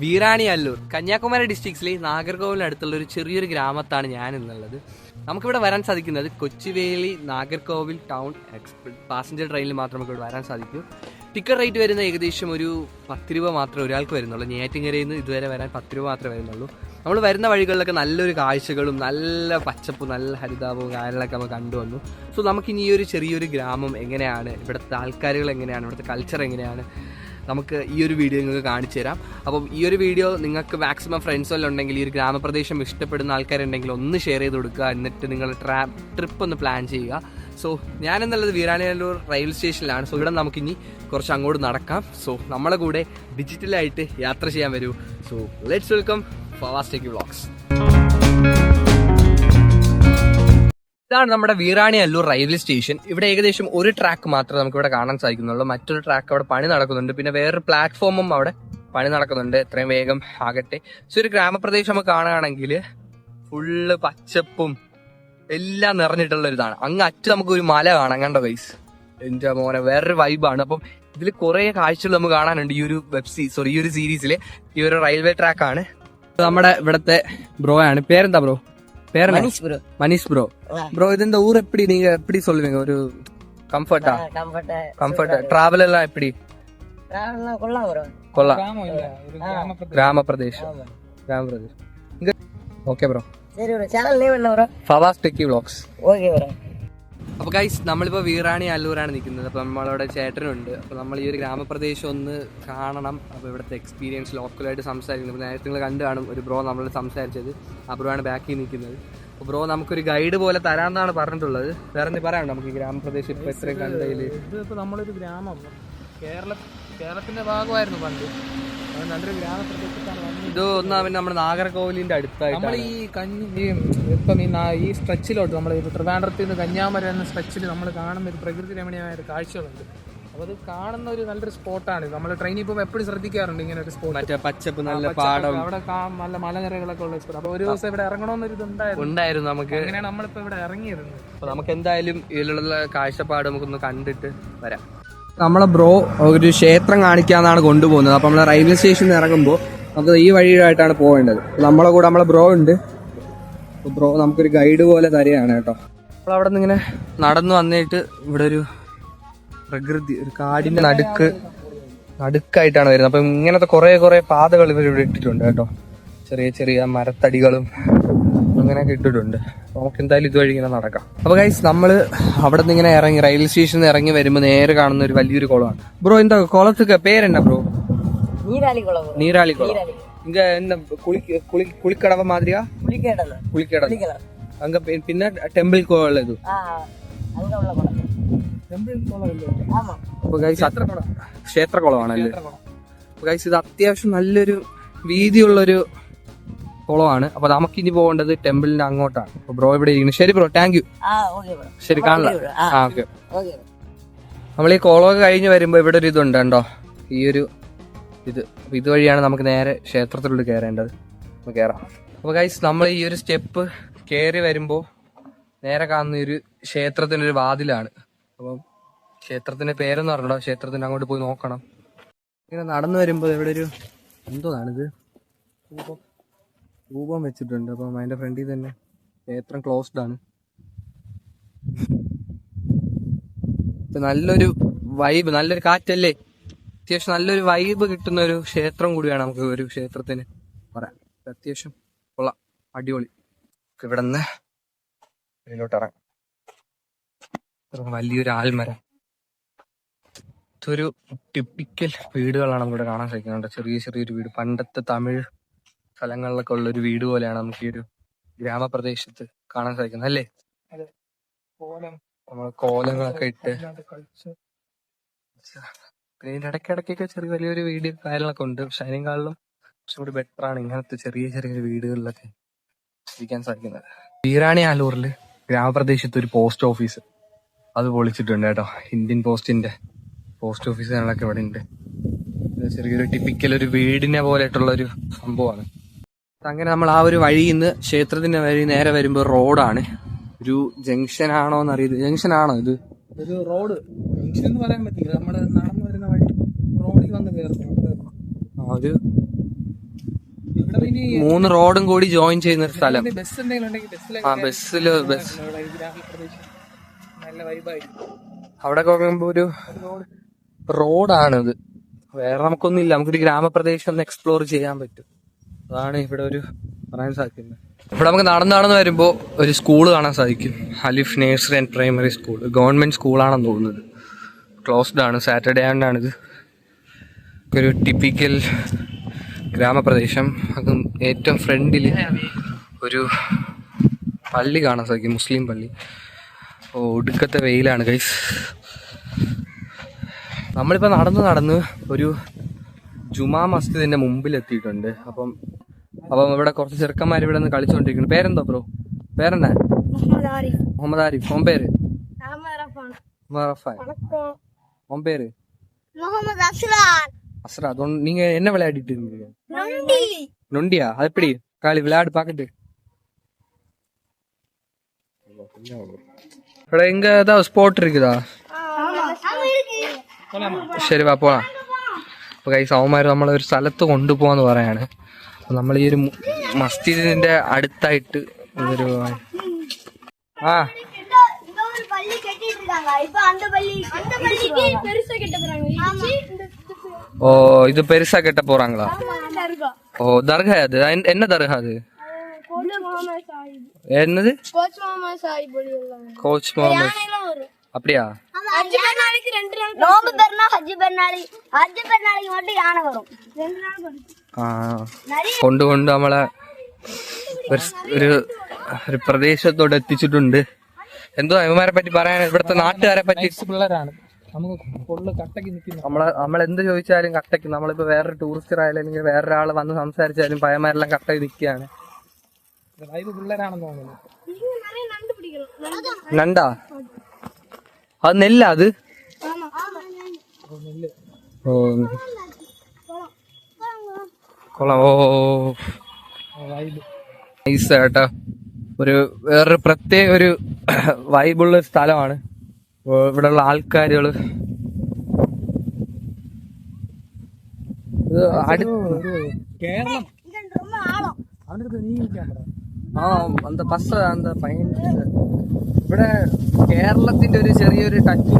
വീരാണി അല്ലൂർ. കന്യാകുമാരി ഡിസ്ട്രിക്റ്റിലെ നാഗർകോവിലിന് അടുത്തുള്ള ഒരു ചെറിയൊരു ഗ്രാമത്താണ് ഞാൻ ഇന്നുള്ളത്. നമുക്കിവിടെ വരാൻ സാധിക്കുന്നത് Kochuveli Nagercoil town express passenger ട്രെയിനിൽ മാത്രം നമുക്ക് ഇവിടെ വരാൻ സാധിക്കൂ. ടിക്കറ്റ് റേറ്റ് വരുന്ന ഏകദേശം ഒരു പത്ത് രൂപ മാത്രമേ ഒരാൾക്ക് വരുന്നുള്ളൂ. ഞേറ്റിങ്ങരയിൽ നിന്ന് ഇതുവരെ വരാൻ പത്ത് രൂപ മാത്രമേ വരുന്നുള്ളൂ. നമ്മൾ വരുന്ന വഴികളിലൊക്കെ നല്ലൊരു കാഴ്ചകളും നല്ല പച്ചപ്പും നല്ല ഹരിതാപവും കാര്യങ്ങളൊക്കെ നമ്മൾ കണ്ടുവന്നു. സോ നമുക്കിനി ഈ ഒരു ചെറിയൊരു ഗ്രാമം എങ്ങനെയാണ്? ഇവിടുത്തെ ആൾക്കാരുകൾ എങ്ങനെയാണ്? ഇവിടുത്തെ കൾച്ചർ എങ്ങനെയാണ്? നമുക്ക് ഈ ഒരു വീഡിയോ നിങ്ങൾക്ക് കാണിച്ചു തരാം. അപ്പം ഈ ഒരു വീഡിയോ നിങ്ങൾക്ക് മാക്സിമം ഫ്രണ്ട്സ് എല്ലാം ഉണ്ടെങ്കിൽ ഈ ഒരു ഗ്രാമപ്രദേശം ഇഷ്ടപ്പെടുന്ന ആൾക്കാരുണ്ടെങ്കിൽ ഒന്ന് ഷെയർ ചെയ്ത് കൊടുക്കുക. എന്നിട്ട് നിങ്ങൾ ട്രാ ട്രിപ്പ് ഒന്ന് പ്ലാൻ ചെയ്യുക. സോ ഞാനെന്നുള്ളത് വീരാണിയല്ലൂർ റെയിൽവേ സ്റ്റേഷനിലാണ് സോ ഇവിടെ നമുക്കിനി കുറച്ച് അങ്ങോട്ട് നടക്കാം. സോ നമ്മളെ കൂടെ ഡിജിറ്റലായിട്ട് യാത്ര ചെയ്യാൻ വരൂ. സോ ലെറ്റ്സ് വെൽക്കം ഫാസ്റ്റേക്ക് വ്ളോഗ്സ് ഇതാണ് നമ്മുടെ വീറാണി അല്ലൂർ റെയിൽവേ സ്റ്റേഷൻ. ഇവിടെ ഏകദേശം ഒരു ട്രാക്ക് മാത്രമേ നമുക്ക് ഇവിടെ കാണാൻ സാധിക്കുന്നുള്ളൂ. മറ്റൊരു ട്രാക്ക് അവിടെ പണി നടക്കുന്നുണ്ട്. പിന്നെ വേറൊരു പ്ലാറ്റ്ഫോമും അവിടെ പണി നടക്കുന്നുണ്ട്. എത്രയും വേഗം ആകട്ടെ. സോ ഒരു ഗ്രാമപ്രദേശം നമുക്ക് കാണുകയാണെങ്കിൽ ഫുള്ള് പച്ചപ്പും എല്ലാം നിറഞ്ഞിട്ടുള്ള ഒരിതാണ് അങ്ങ് അറ്റ് നമുക്ക് ഒരു മല കാണാം. കണ്ടോ ഗൈസ് എന്റെ മോനെ വേറൊരു വൈബാണ് അപ്പം ഇതിൽ കുറെ കാഴ്ചകൾ നമുക്ക് കാണാനുണ്ട്. ഈ ഒരു വെബ് സീ സോറി ഈ ഒരു സീരീസിൽ ഈ ഒരു റെയിൽവേ ട്രാക്കാണ് നമ്മുടെ ഇവിടുത്തെ ബ്രോ ആണ്. പേരെന്താ ബ്രോ பேர் Manish bro Manish bro bro இது இந்த ஊர் எப்படி நீங்க எப்படி சொல்லுவீங்க? ஒரு கம்ஃபர்ட்டா கம்ஃபர்ட்டா கம்ஃபர்ட்டா டிராவல் எல்லாம் எப்படி? கொல்லாம் ப்ரோ கொல்லாம். கிராம பிரதேசம் கிராம பிரதேசம் இங்க ஓகே ப்ரோ சரி ப்ரோ சேனல் நேம் என்ன bro Fawas techie vlogs okay bro അപ്പോൾ ഗൈസ് നമ്മളിപ്പോൾ വീറാണി അല്ലൂരാണ് നിൽക്കുന്നത്. അപ്പോൾ നമ്മളവിടെ ചേട്ടനുണ്ട്. അപ്പോൾ നമ്മൾ ഈ ഒരു ഗ്രാമപ്രദേശം ഒന്ന് കാണണം. അപ്പോൾ ഇവിടുത്തെ എക്സ്പീരിയൻസ് ലോക്കലായിട്ട് സംസാരിക്കുന്നത് അപ്പൊ നേരത്തെ നിങ്ങൾ കണ്ടു കാണും ഒരു ബ്രോ നമ്മളോട് സംസാരിച്ചത്. ആ ബ്രോ ആണ് ബാക്കിൽ നിൽക്കുന്നത്. അപ്പോൾ ബ്രോ നമുക്കൊരു ഗൈഡ് പോലെ തരാമെന്നാണ് പറഞ്ഞിട്ടുള്ളത്. വേറെ എന്തെങ്കിലും പറയാം നമുക്ക് ഈ ഗ്രാമപ്രദേശം ഇപ്പോൾ എത്രയും കണ്ടതിൽ ഇതിപ്പോ നമ്മളൊരു ഗ്രാമം. കേരള കേരളത്തിന്റെ ഭാഗമായിരുന്നു പണ്ട്. നല്ലൊരു ഗ്രാമപ്രദേശത്താണ് വന്നത്. ഇത് ഒന്നാമത് നമ്മുടെ നാഗർകോവിലിന്റെ നമ്മൾ അടുത്തായിട്ട് ഈ കഞ്ഞി ഇപ്പം ഈ ഈ സ്ട്രെച്ചിലോട്ട് നമ്മൾ ഈ ട്രിവാൻഡ്രത്തിൽ നിന്ന് കന്യാമര എന്ന സ്ട്രെച്ചിൽ നമ്മൾ കാണുന്ന ഒരു പ്രകൃതി രമണീയമായ ഒരു കാഴ്ചകളുണ്ട്. അപ്പോൾ അത് കാണുന്ന ഒരു നല്ലൊരു സ്പോട്ടാണ് നമ്മൾ ട്രെയിനിൽ പോകുമ്പോൾ എപ്പോഴും ശ്രദ്ധിക്കാറുണ്ട് ഇങ്ങനെ ഒരു സ്പോട്ട്. മറ്റേ പച്ചപ്പ് നല്ല പാടം. അവിടെ നല്ല മലനിരകളൊക്കെ ഉള്ള സ്പോട്ട്. അപ്പോൾ ഒരു ദിവസം ഇവിടെ ഇറങ്ങണമെന്നൊരു ഇതുണ്ടായിരുന്നു. ഉണ്ടായിരുന്നു നമുക്ക്. അങ്ങനെയാണ് നമ്മളിപ്പോൾ ഇവിടെ ഇറങ്ങിയിരുന്നത്. അപ്പോൾ നമുക്ക് എന്തായാലും ഇതിലുള്ള കാഴ്ചപ്പാട് നമുക്കൊന്ന് കണ്ടിട്ട് വരാം. നമ്മളെ ബ്രോ ഒരു ക്ഷേത്രം കാണിക്കാന്നാണ് കൊണ്ടുപോകുന്നത്. അപ്പൊ നമ്മളെ റെയിൽവേ സ്റ്റേഷനിൽ ഇറങ്ങുമ്പോൾ നമുക്ക് ഈ വഴിയായിട്ടാണ് പോകേണ്ടത് നമ്മളെ കൂടെ നമ്മളെ ബ്രോ ഉണ്ട്. ബ്രോ നമുക്കൊരു ഗൈഡ് പോലെ തരികയാണ് കേട്ടോ. നമ്മൾ അവിടെ നിന്ന് ഇങ്ങനെ നടന്നു വന്നിട്ട് ഇവിടെ ഒരു പ്രകൃതി ഒരു കാടിന്റെ നടുക്ക് നടുക്കായിട്ടാണ് വരുന്നത്. അപ്പൊ ഇങ്ങനത്തെ കുറെ കുറെ പാതകൾ ഇവർ ഇവിടെ ഇട്ടിട്ടുണ്ട് കേട്ടോ. ചെറിയ ചെറിയ മരത്തടികളും അങ്ങനെ ഇട്ടിട്ടുണ്ട്. നമുക്ക് എന്തായാലും ഇതുവഴി ഇങ്ങനെ നടക്കാം. അപ്പോൾ ഗൈസ് നമ്മൾ അവിടെ നിന്ന് ഇങ്ങനെ ഇറങ്ങി റെയിൽവേ സ്റ്റേഷനിൽ ഇറങ്ങി വരുമ്പോൾ നേരെ കാണുന്ന ഒരു വലിയൊരു കുളമാണ്. ബ്രോ എന്താ കുളത്തൊക്കെ പേരെന്നാ ബ്രോ നീരാളി കുളം. ഇങ്ങ കുളി കുളി കുളിക്കടവ മാതിരിയാ? കുളിക്കടവ അങ്ങ പിന്നെ ടെമ്പിൾ കോളം. ഇത് അപ്പൊ ഗൈസ് അപ്പൊ ഗൈസ് ഇത് അത്യാവശ്യം നല്ലൊരു വീതിയുള്ളൊരു കുളമാണ്. അപ്പൊ നമുക്ക് ഇനി പോകേണ്ടത് ടെമ്പിളിന്റെ അങ്ങോട്ടാണ്. ബ്രോ ഇവിടെ ഇരിക്കുന്നു. ശരി ബ്രോ താങ്ക് യു ശരി കാണില്ല ആ നമ്മൾ ഈ കുളമൊക്കെ കഴിഞ്ഞ് വരുമ്പോ ഇവിടെ ഒരു ഇതുണ്ട് കണ്ടോ? ഈ ഒരു ഇത്. ഇതുവഴിയാണ് നമുക്ക് നേരെ ക്ഷേത്രത്തിലോട്ട് കയറേണ്ടത് നമുക്ക് അപ്പൊ അപ്പോൾ ഗൈസ് നമ്മൾ ഈ ഒരു സ്റ്റെപ്പ് കയറി വരുമ്പോൾ നേരെ കാണുന്ന ഒരു ക്ഷേത്രത്തിന്റെ ഒരു വാതിലാണ്. അപ്പൊ ക്ഷേത്രത്തിന്റെ പേരെന്ന് പറഞ്ഞോ ക്ഷേത്രത്തിന്റെ അങ്ങോട്ട് പോയി നോക്കണം. ഇങ്ങനെ നടന്നു വരുമ്പോൾ ഇവിടെ ഒരു എന്തോന്നാണിത് ഇപ്പോൾ രൂപം വെച്ചിട്ടുണ്ട്. അപ്പം അതിന്റെ ഫ്രണ്ടിൽ തന്നെ ക്ഷേത്രം ക്ലോസ്ഡ് ആണ്. ഇപ്പം നല്ലൊരു വൈബ് നല്ലൊരു കാറ്റല്ലേ? അത്യാവശ്യം നല്ലൊരു വൈബ് കിട്ടുന്ന ഒരു ക്ഷേത്രം കൂടിയാണ് നമുക്ക് ഒരു ക്ഷേത്രത്തിന് പറയാം അത്യാവശ്യം കൊള്ളാം. അടിപൊളി. ഇവിടെ നിന്ന് ഇറങ്ങാം. വലിയൊരു ആൽമരം. ഇതൊരു ടിപ്പിക്കൽ വീടുകളാണ് ഇവിടെ കാണാൻ സാധിക്കുന്നുണ്ട് ചെറിയ ചെറിയൊരു വീട്. പണ്ടത്തെ തമിഴ് സ്ഥലങ്ങളിലൊക്കെ ഉള്ള ഒരു വീട് പോലെയാണ് നമുക്ക് ഈ ഒരു ഗ്രാമപ്രദേശത്ത് കാണാൻ സാധിക്കുന്നത് അല്ലേ? കോലം. നമ്മൾ കോലങ്ങളൊക്കെ ഇട്ട്. പിന്നെ ഇതിന്റെ ഇടയ്ക്കിടയ്ക്കൊക്കെ ചെറിയ വലിയൊരു വീട് കാര്യങ്ങളൊക്കെ ഉണ്ട്. പക്ഷെ അതിനേക്കാളിലും കുറച്ചും കൂടി ബെറ്റർ ആണ് ഇങ്ങനത്തെ ചെറിയ ചെറിയ വീടുകളിലൊക്കെ ഇരിക്കാൻ സാധിക്കുന്നത്. വീരാണി ആലൂറിൽ ഗ്രാമപ്രദേശത്ത് ഒരു പോസ്റ്റ് ഓഫീസ്. അത് പൊളിച്ചിട്ടുണ്ട് കേട്ടോ. ഇന്ത്യൻ പോസ്റ്റിന്റെ പോസ്റ്റ് ഓഫീസുകളൊക്കെ ഇവിടെ ഉണ്ട് ചെറിയൊരു ടിപ്പിക്കൽ ഒരു വീടിനെ പോലെയായിട്ടുള്ള ഒരു സംഭവമാണ്. അങ്ങനെ നമ്മൾ ആ ഒരു വഴിയിൽ നിന്ന് ക്ഷേത്രത്തിന്റെ വഴി നേരെ വരുമ്പോൾ റോഡാണ്. ഒരു ജംഗ്ഷൻ ആണോ എന്നറിയത് ജംഗ്ഷൻ ആണോ ഇത്? ഒരു റോഡ്. ജംഗ്ഷൻ എന്ന് പറയാൻ പറ്റില്ല. നമ്മുടെ നടന്നു വരുന്ന വഴി റോഡിൽ വന്ന് കയറുന്നു ഒരു മൂന്ന് റോഡും കൂടി ജോയിൻ ചെയ്യുന്ന ഒരു സ്ഥലം. ആ ബസ്സിൽ ബസ്. അവിടെ പോകുമ്പോ ഒരു റോഡാണിത്. വേറെ നമുക്കൊന്നുമില്ല നമുക്കൊരു ഗ്രാമപ്രദേശം ഒന്ന് എക്സ്പ്ലോർ ചെയ്യാൻ പറ്റും. അതാണ് ഇവിടെ ഒരു പറയാൻ സാധിക്കുന്നത്. ഇവിടെ നമുക്ക് നടന്ന് നടന്ന് വരുമ്പോൾ ഒരു സ്കൂൾ കാണാൻ സാധിക്കും. Alif nursery and primary school government സ്കൂളാണെന്ന് തോന്നുന്നത്. ക്ലോസ്ഡ് ആണ്. സാറ്റർഡേ ആണ്ടാണിത് ഒരു ടിപ്പിക്കൽ ഗ്രാമപ്രദേശം. അത് ഏറ്റവും ഫ്രണ്ടിൽ ഒരു പള്ളി കാണാൻ സാധിക്കും. മുസ്ലിം പള്ളി. ഒടുക്കത്തെ വെയിലാണ് ഗൈസ് നമ്മളിപ്പോൾ നടന്ന് നടന്ന് ഒരു ജുമാ മസ്ജിദിന്റെ മുമ്പിൽ എത്തിയിട്ടുണ്ട് അപ്പം അപ്പം ഇവിടെ കുറച്ച് ചെറുക്കന്മാർ ഇവിടെ നിന്ന് കളിച്ചുകൊണ്ടിരിക്കുന്നു പേരെന്തോ ബ്രോ പേരെന്നാ முகமது ஆரிஃப் മുഹമ്മദ് ആരിഫ് ഓൻ പേര് ராமரப்பான் உமர் ரஃபாய். வணக்கம் உன் பேரு முகமது அஸ்லான் அஸ்ராத் உன்- நீங்க என்ன விளையாடிட்டு இருந்தீங்க நொண்டி நொண்டியா அது எப்படி காலி விளையாடு பாக்கட்டு ഇവിടെ எங்க ஏதாவது ஸ்போர்ட் இருக்குதா ശരി വാ പോവാം അപ്പോൾ കൈസ് അവന്മാർ നമ്മളെ ഒരു സ്ഥലത്ത് കൊണ്ടുപോകാന്ന് പറയാണ്. അപ്പോൾ നമ്മൾ ഈ ഒരു മസ്ജിദിന്റെ അടുത്തായിട്ട് ഒരു ആ. ഓ ഇത് பெருசா കെട്ട പോറാങ്ങളാ ഓ தர்கா അത്. എന്ന தர்கா അത്? എന്നത്? കോച്ച് മുഹമ്മദ് சாஹிப் രണ്ട് நாள் நோம்பு பெருநாள் ஹஜ்ஜு பெருநாளைக்கு ஹஜ்ஜு பெருநாளைக்கு மட்டும் யானை வரும் ரெண்டு நாள் படிக்கும் ആ കൊണ്ട് കൊണ്ട് നമ്മളെ ഒരു സ്- ഒരു ഒരു പ്രദേശത്തോട് എത്തിച്ചിട്ടുണ്ട് എന്തോ ഇവന്മാരെ പറ്റി പറയാൻ ഇവിടുത്തെ നാട്ടുകാരെ പറ്റി നൈസ് പിള്ളേരാണ് നമുക്ക് ഫുള്ള് കട്ടക്ക് നിൽക്കുന്നു നമ്മളെ നമ്മൾ എന്ത് ചോദിച്ചാലും കട്ടയ്ക്ക് നമ്മളിപ്പോ വേറൊരു ടൂറിസ്റ്റർ ആയാലും അല്ലെങ്കിൽ വേറൊരാൾ വന്ന് സംസാരിച്ചാലും പയ്യന്മാരെല്ലാം കട്ടയിൽ നിൽക്കുകയാണ് വൈബ് പിള്ളേരാണെന്ന് തോന്നുന്നു இங்க நிறைய நண்டு பிடிக்கணும் നണ്ടാ അത് നെല്ല അത് ஆமா ஆமா ഓ ഓ നൈസ് കേട്ടോ ഒരു വേറൊരു പ്രത്യേക ഒരു വൈബുള്ള സ്ഥലമാണ്. ഇവിടെ ഉള്ള കേരളം. ആ ഇവിടെ കേരളത്തിന്റെ ഒരു ചെറിയൊരു ടച്ച്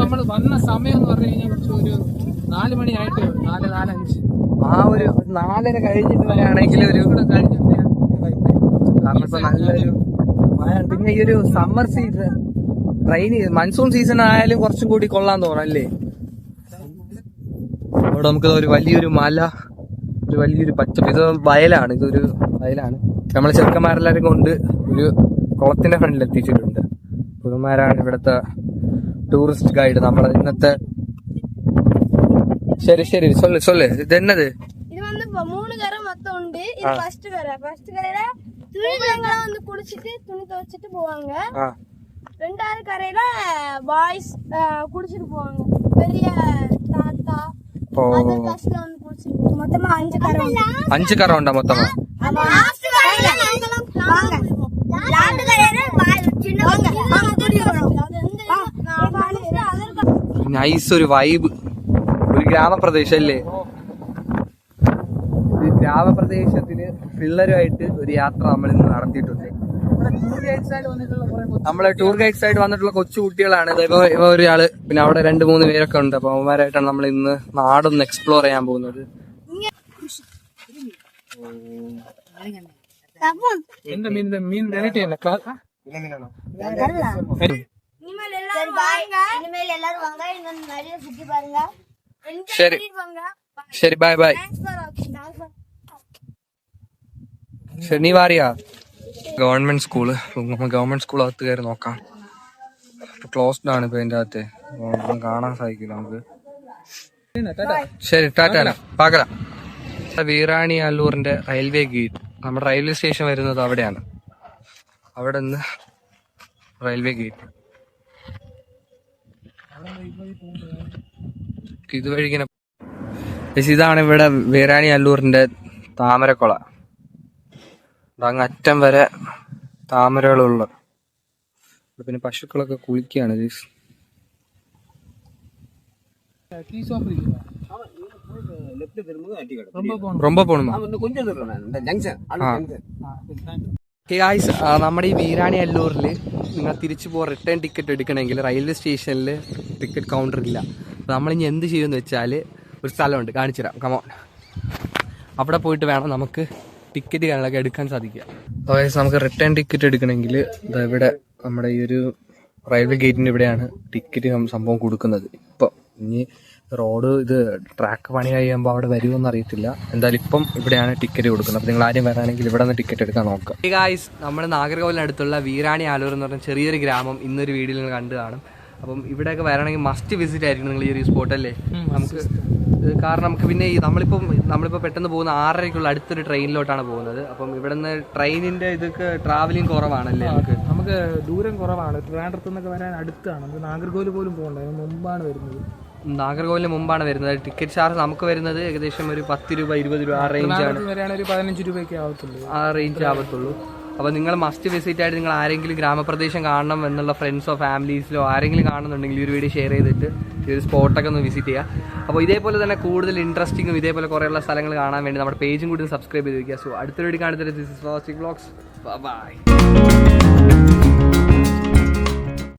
നമ്മൾ വന്ന സമയം എന്ന് പറഞ്ഞു കഴിഞ്ഞാൽ കുറച്ച് ഒരു നാല് മണി ആയിട്ട് നാല് നാലഞ്ച് ആ ഒരു നാലര കഴിഞ്ഞിട്ട് വരികയാണെങ്കിൽ ഒരു കാരണം ഇപ്പൊ നല്ലൊരു മഴ പിന്നെ ഈ ഒരു summer season rainy monsoon season ആയാലും കുറച്ചും കൂടി കൊള്ളാൻ തോന്നല്ലേ അവിടെ നമുക്ക് ഒരു വലിയൊരു മല ഒരു വലിയൊരു പച്ചപ്പ് ഇത് വയലാണ് ഇതൊരു വയലാണ്. നമ്മളെ ചെറുക്കന്മാരെല്ലാവരും കൊണ്ട് ഒരു കുളത്തിന്റെ ഫ്രണ്ടിൽ എത്തിച്ചിട്ടുണ്ട്. പുതുമാരാണ് ഇവിടുത്തെ ടൂറിസ്റ്റ് ഗൈഡ് നമ്മളെ ഇന്നത്തെ ശരി ശരി സൊല്ല് സൊല്ല് ഇത് എന്നത് இது வந்து இப்ப மூணு கரை மொத்தம் உண்டு இது ஃபர்ஸ்ட் கரை ஃபர்ஸ்ட் கரையில துணிகள்லாம் வந்து குடிச்சிட்டு துணி துவைச்சிட்டு போவாங்க ആ ரெண்டாவது கரையில பாய்ஸ் குடிச்சிட்டு போவாங்க பெரிய தாத்தா ഓ ஃபர்ஸ்ட்ல வந்து குடிச்சிட்டு போவாங்க மொத்தமா அஞ்சு கரை അഞ്ച് കറ ഉണ്ടോ മൊത്തമാ லாஸ்ட் கரையில வாங்க லாஸ்ட் கரையில சின்ன வாங்க குடிக்கிறோம் அது வந்து നൈസ് ഒരു വൈബ് ഒരു ഗ്രാമപ്രദേശല്ലേ? അല്ലേ ഗ്രാമപ്രദേശത്തിൽ പിള്ളേരുമായിട്ട് ഒരു യാത്ര നമ്മൾ ഇന്ന് നടത്തിയിട്ടുണ്ട്. നമ്മളെ ടൂർ ഗൈഡ്സ് ആയിട്ട് വന്നിട്ടുള്ള കൊച്ചു കുട്ടികളാണ്. ഇപ്പൊ ഇവ ഒരാൾ പിന്നെ അവിടെ രണ്ട് മൂന്ന് പേരൊക്കെ ഉണ്ട്. അപ്പൊ അവന്മാരായിട്ടാണ് നമ്മൾ ഇന്ന് നാടൊന്ന് എക്സ്പ്ലോർ ചെയ്യാൻ പോകുന്നത്. എന്താ മീൻ മീൻ വെറൈറ്റി ശരി. ബായ് ബായ് ശരി നീ ഗവൺമെന്റ് സ്കൂൾ. ഗവൺമെന്റ് സ്കൂൾ അകത്ത് കയറി നോക്കാം. ക്ലോസ്ഡ് ആണ് ഇപ്പൊ അതിന്റെ അകത്ത്. കാണാൻ സാധിക്കില്ല നമുക്ക്. ശരി ടാറ്റാന പാകറ വീറാണി അല്ലൂറിന്റെ റെയിൽവേ ഗേറ്റ്. നമ്മുടെ റെയിൽവേ സ്റ്റേഷൻ വരുന്നത് അവിടെയാണ്. അവിടെ നിന്ന് റെയിൽവേ ഗേറ്റ് ഇതുവഴി ഇങ്ങനെ പക്ഷെ ഇതാണ് ഇവിടെ വീറാണി അല്ലൂറിന്റെ താമരക്കുള അങ്ങ് അറ്റം വരെ താമരകളുള്ള ഇവിടെ പിന്നെ പശുക്കളൊക്കെ കുളിക്കുകയാണ് ഗൈസ് டீ ஷாப் இருக்குதா ரொம்ப போகணும் ரொம்ப പോണുമോ கொஞ்சம் தூரம் இந்த ஜங்ஷன் ഗായ്സ് നമ്മുടെ ഈ വീരാണി അല്ലൂരിൽ നിങ്ങൾ തിരിച്ചു പോകാൻ റിട്ടേൺ ടിക്കറ്റ് എടുക്കണമെങ്കിൽ റെയിൽവേ സ്റ്റേഷനിൽ ടിക്കറ്റ് കൗണ്ടർ ഇല്ല. അപ്പോൾ നമ്മളിനി എന്ത് ചെയ്യുമെന്ന് വെച്ചാൽ ഒരു സ്ഥലമുണ്ട്. കാണിച്ചു തരാം. കമോൺ അവിടെ പോയിട്ട് വേണം നമുക്ക് ടിക്കറ്റ് കാര്യങ്ങളൊക്കെ എടുക്കാൻ സാധിക്കുക. അതായത് നമുക്ക് റിട്ടേൺ ടിക്കറ്റ് എടുക്കണമെങ്കിൽ ഇവിടെ നമ്മുടെ ഈ ഒരു റെയിൽവേ ഗേറ്റിന്റെ ഇവിടെയാണ് ടിക്കറ്റ് സംഭവം കൊടുക്കുന്നത്. ഇപ്പം ഇനി റോഡ് ഇത് ട്രാക്ക് പണി കഴിയുമ്പോൾ അവിടെ വരുമെന്ന് അറിയത്തില്ല. എന്തായാലും ഇപ്പം ഇവിടെയാണ് ടിക്കറ്റ് കൊടുക്കുന്നത്. അപ്പോൾ നിങ്ങൾ ആരും വരാണെങ്കിൽ ഇവിടെ നിന്ന് ടിക്കറ്റ് എടുക്കാൻ നോക്കാം. ഗായ്സ് നമ്മുടെ നാഗർകോവിലിനടുത്തുള്ള വീരാണി ആലൂർ എന്ന് പറഞ്ഞ ചെറിയൊരു ഗ്രാമം ഇന്നൊരു വീഡിയോയിൽ നിങ്ങൾ കണ്ടു കാണും. അപ്പം ഇവിടെയൊക്കെ വരണമെങ്കിൽ മസ്റ്റ് വിസിറ്റ് ആയിരിക്കും നിങ്ങൾ ഈ ഒരു സ്പോട്ട് അല്ലേ? നമുക്ക് കാരണം നമുക്ക് പിന്നെ ഈ നമ്മളിപ്പം നമ്മളിപ്പോൾ പെട്ടെന്ന് പോകുന്ന ആറരയ്ക്കുള്ള അടുത്തൊരു ട്രെയിനിലോട്ടാണ് പോകുന്നത്. അപ്പം ഇവിടെ നിന്ന് ട്രെയിനിന്റെ ഇതൊക്കെ ട്രാവലിംഗ് കുറവാണല്ലേ നമുക്ക്? നമുക്ക് ദൂരം കുറവാണ്. ട്രിവാൻഡ്രത്ത് നിന്നൊക്കെ വരാൻ അടുത്താണ്. നമുക്ക് നാഗർകോവിൽ പോലും പോകണ്ട. മുമ്പാണ് വരുന്നത്. നാഗർകോവിലിന് മുമ്പാണ് വരുന്നത്. ടിക്കറ്റ് ചാർജ് നമുക്ക് വരുന്നത് ഏകദേശം ഒരു പത്ത് രൂപ ഇരുപത് രൂപ ആ റേഞ്ച് ആണ്. ഒരു പതിനഞ്ച് രൂപയൊക്കെ ആവത്തുള്ളൂ. ആ റേഞ്ച് ആവത്തുള്ളൂ. അപ്പോൾ നിങ്ങൾ മസ്റ്റ് വിസിറ്റ് ആയിട്ട് നിങ്ങൾ ആരെങ്കിലും ഗ്രാമപ്രദേശം കാണണം എന്നുള്ള ഫ്രണ്ട്സോ ഫാമിലീസിലോ ആരെങ്കിലും കാണുന്നുണ്ടെങ്കിൽ ഈ ഒരു വീഡിയോ ഷെയർ ചെയ്തിട്ട് ഈ ഒരു സ്പോട്ടൊക്കെ ഒന്ന് വിസിറ്റ് ചെയ്യുക അപ്പോൾ ഇതേപോലെ തന്നെ കൂടുതൽ ഇൻട്രസ്റ്റിംഗും ഇതേപോലെ കുറേയുള്ള സ്ഥലങ്ങൾ കാണാൻ വേണ്ടി നമ്മുടെ പേജും കൂടി സബ്സ്ക്രൈബ് ചെയ്ത് വയ്ക്കുക സോ അടുത്തൊരു വീഡിയോ കാണുന്നത് ദിസ് ഇസ് ബ്ലോഗ്സ് ബൈ